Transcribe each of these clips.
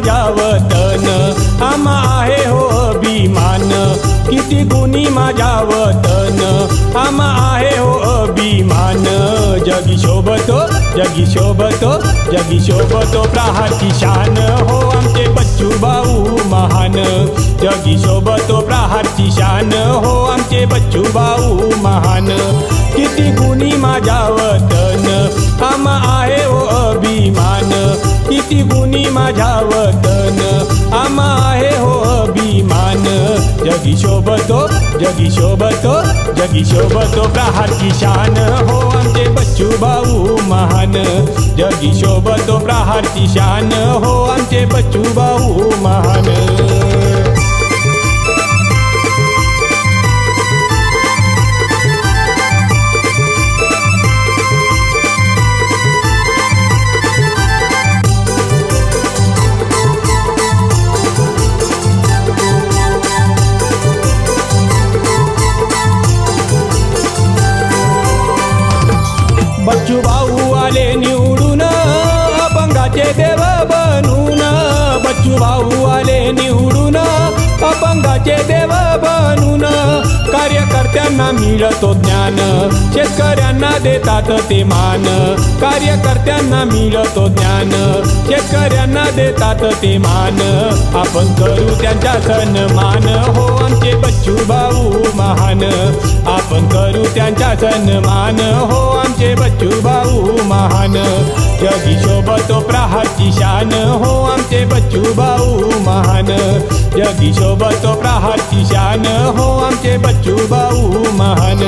माझ्या वतन आमा आहे हो अभिमान. किती गुणी माझ्या वतन आमा आहे हो अभिमान. जगी शोभतो जगी शोभतो जगी शोभतो प्राहाची शान. हो आमचे बच्चू भाऊ महान. जगी शोभतो प्राहाची शान. हो आमचे बच्चू भाऊ महान. किती गुणी माझ्या वतन आमा आहे हो अभिमान किती गुणी माझ्या वतन. आमा आहे हो अभिमान. जगी शोभतो जगी शोभतो जगी शोभतो प्रहारची शान. हो आमचे बच्चू भाऊ महान. जगी शोभतो प्रहारची शान. हो आमचे बच्चू भाऊ बच्चू भाऊ आले निवडून अपंगाचे देव बनून. बच्चू भाऊ आले निवडून अपंगाचे देव बनून. कार्यकर्त्यांना मिळतो ज्ञान शेतकऱ्यांना देतात ते मान. कार्यकर्त्यांना मिळतो ज्ञान शेतकऱ्यांना देतात ते मान. आपण करू त्यांचा सन्मान. हो आमचे बच्चू महान. आपण करू त्यांचा सन्मान. हो आमचे बच्चू भाऊ महान. जगी शोभतो प्रहाची शान. हो आमचे बच्चू भाऊ महान. जगी शोभतो प्रहाची शान. हो आमचे बच्चू भाऊ महान.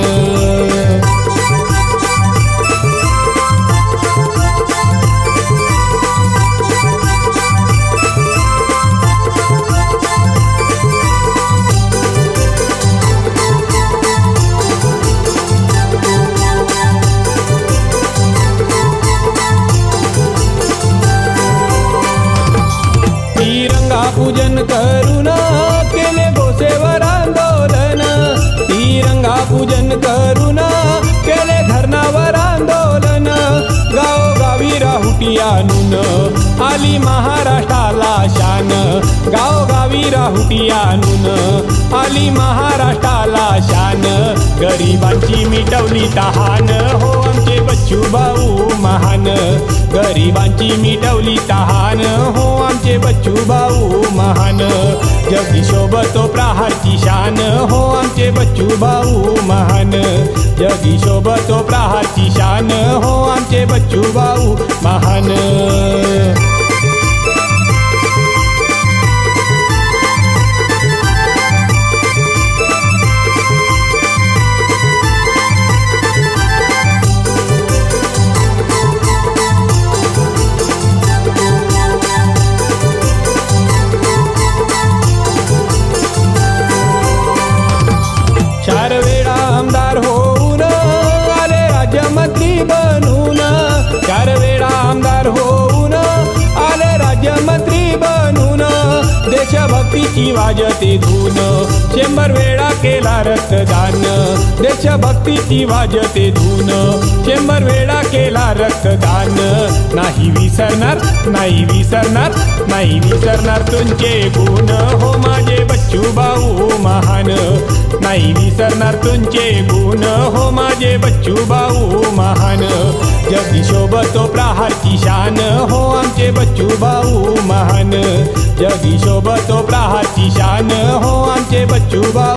पूजन करून केले गोसेवर आंदोलन. तिरंगा पूजन करून केले धरणावर आंदोलन. गावोगावी राहुटी आणून आली महाराष्ट्राला शान. गावोगावी राहुटी आणून आली महाराष्ट्राला शान. गरिबांची मिटवली तहान हो आमचे बच्चू भाऊ महान. गरिबांची मिटवली तहान. हो आमचे बच्चू भाऊ महान. जगी शोभतो प्रहारची शान. हो आमचे बच्चू भाऊ महान. जगी शोभतो प्रहारची शान. हो आमचे बच्चू भाऊ महान. देशभक्तीची वाजते धून. शंभर वेळा केला रक्तदान. देशभक्तीची वाजते धून. शंभर वेळा केला रक्तदान. नाही विसरणार नाही विसरणार नाही विसरणार तुमचे गुण. हो माझे बच्चू भाऊ महान. नाही विसरणार तुमचे गुण. म्हणजे बच्चू भाऊ महान जगी शोभतो प्रहारची शान. हो आमचे बच्चू भाऊ महान जगी शोभतो प्रहारची शान. हो आमचे बच्चू भाऊ